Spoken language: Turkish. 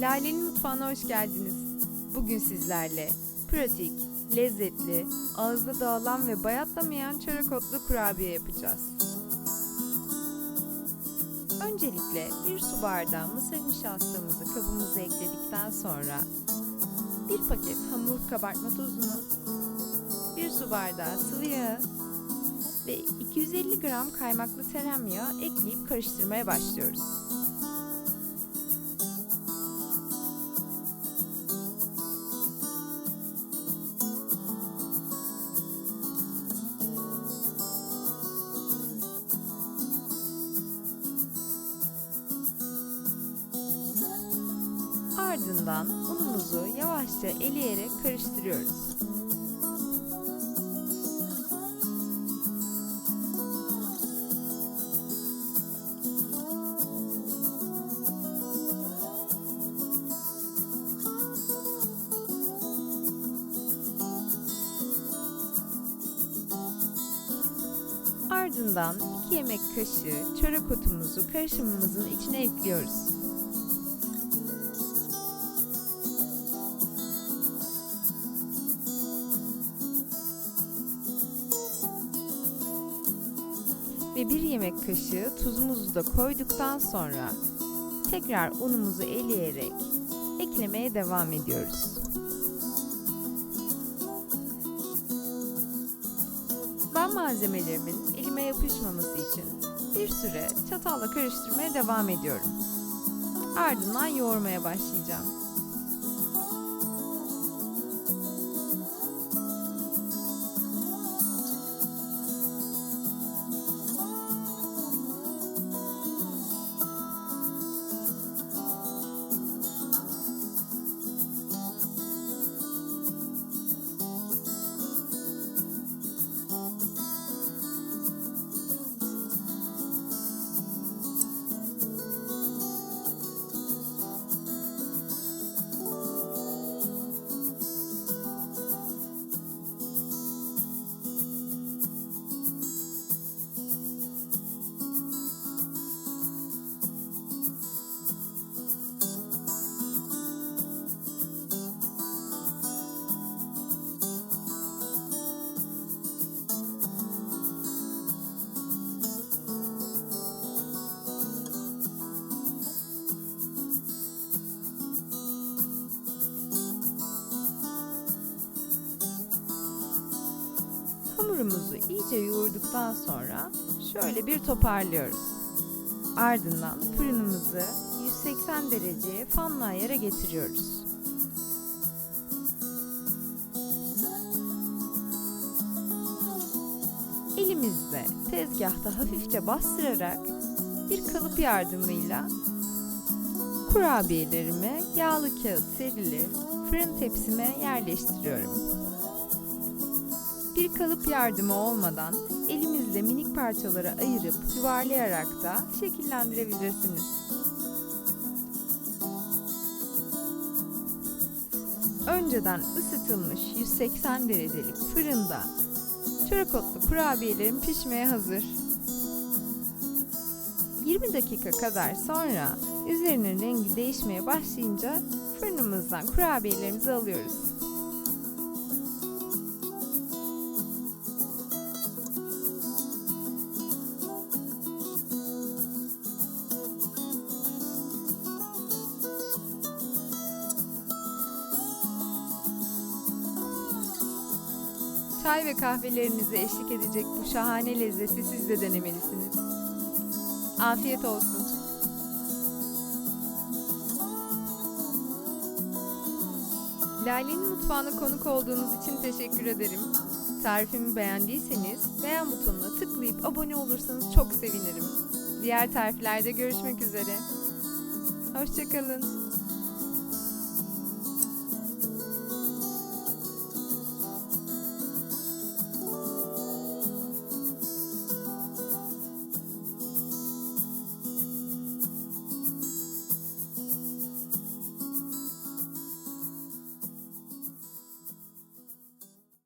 Lale'nin mutfağına hoş geldiniz. Bugün sizlerle pratik, lezzetli, ağızda dağılan ve bayatlamayan çörek otlu kurabiye yapacağız. Öncelikle bir su bardağı mısır nişastamızı kabımıza ekledikten sonra bir paket hamur kabartma tozunu, bir su bardağı sıvı yağı ve 250 gram kaymaklı tereyağı ekleyip karıştırmaya başlıyoruz. Ardından unumuzu yavaşça eleyerek karıştırıyoruz. Ardından 2 yemek kaşığı çörek otumuzu karışımımızın içine ekliyoruz. Ve 1 yemek kaşığı tuzumuzu da koyduktan sonra tekrar unumuzu eleyerek eklemeye devam ediyoruz. Ben malzemelerimin elime yapışmaması için bir süre çatalla karıştırmaya devam ediyorum. Ardından yoğurmaya başlayacağım. Hamurumuzu iyice yoğurduktan sonra şöyle bir toparlıyoruz. Ardından fırınımızı 180 dereceye fanlı ayara getiriyoruz. Elimizde tezgahta hafifçe bastırarak bir kalıp yardımıyla kurabiyelerimi yağlı kağıt serili fırın tepsime yerleştiriyorum. Bir kalıp yardımı olmadan elimizle minik parçalara ayırıp yuvarlayarak da şekillendirebilirsiniz. Önceden ısıtılmış 180 derecelik fırında çörek otlu kurabiyelerim pişmeye hazır. 20 dakika kadar sonra üzerinin rengi değişmeye başlayınca fırınımızdan kurabiyelerimizi alıyoruz. Çay ve kahvelerinize eşlik edecek bu şahane lezzeti siz de denemelisiniz. Afiyet olsun. Lale'nin mutfağına konuk olduğunuz için teşekkür ederim. Tarifimi beğendiyseniz beğen butonuna tıklayıp abone olursanız çok sevinirim. Diğer tariflerde görüşmek üzere. Hoşçakalın.